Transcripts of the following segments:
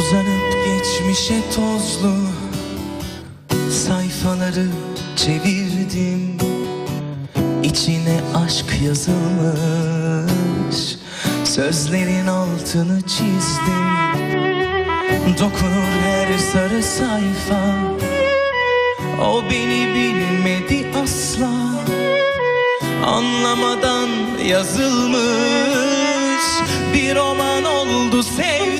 Uzanıp geçmişe tozlu sayfaları çevirdim. İçine aşk yazılmış Sözlerin altını çizdim. Dokunur her sarı sayfa O beni bilmedi asla. Anlamadan yazılmış Bir roman oldu sevda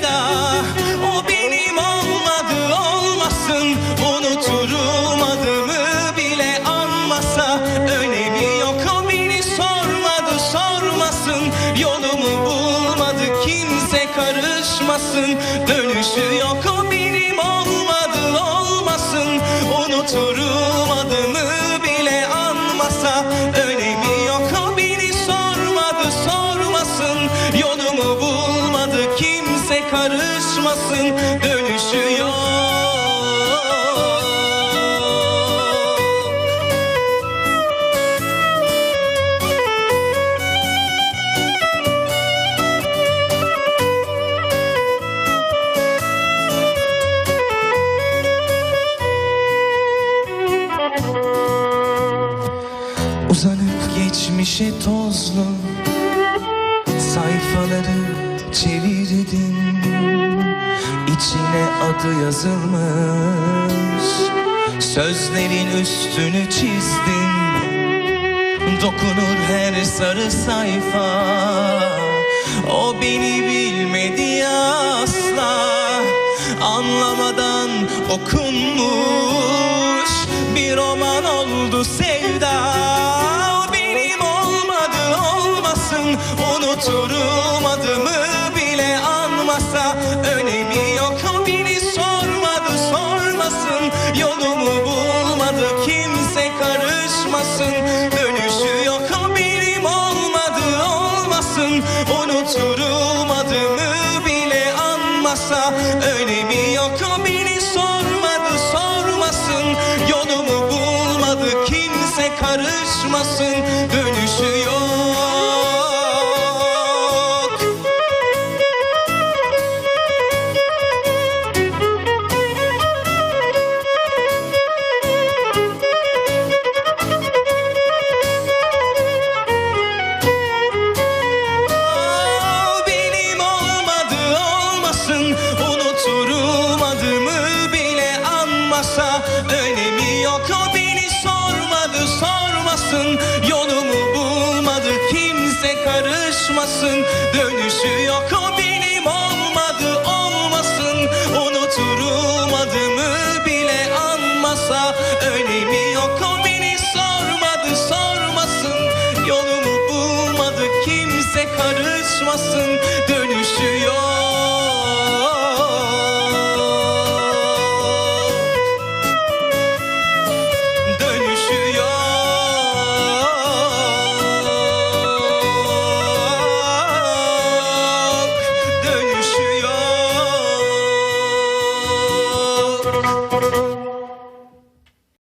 karışmasın Dönüşü yok o benim olmadı olmasın. Unuturum adımı bile anmasa. Önemi yok o beni sormadı sormasın. Yolumu bulmadı kimse karışmasın geçmişe tozlu sayfaları çevirdim İçine adı yazılmış Sözlerin üstünü çizdim Dokunur her sarı sayfa O beni bilmedi asla. Anlamadan okunmuş Bir roman oldu sevda olmasın Unuturum adımı bile anmasa. Önemi yok beni sormadı sormasın. Yolumu bulmadı kimse karışmasın. Dönüşü yok benim olmadı olmasın. Unuturum adımı bile anmasa. Önemi yok beni sormadı sormasın. Yolumu bulmadı kimse karışmasın anmasa Önemi yok. O beni sormadı sormasın. Yolumu bulmadı kimse karışmasın. Dönüşü yok o benim olmadı olmasın. Unuturum adımı bile anmasa Önemi yok. O beni sormadı sormasın. Yolumu bulmadı kimse karışmasın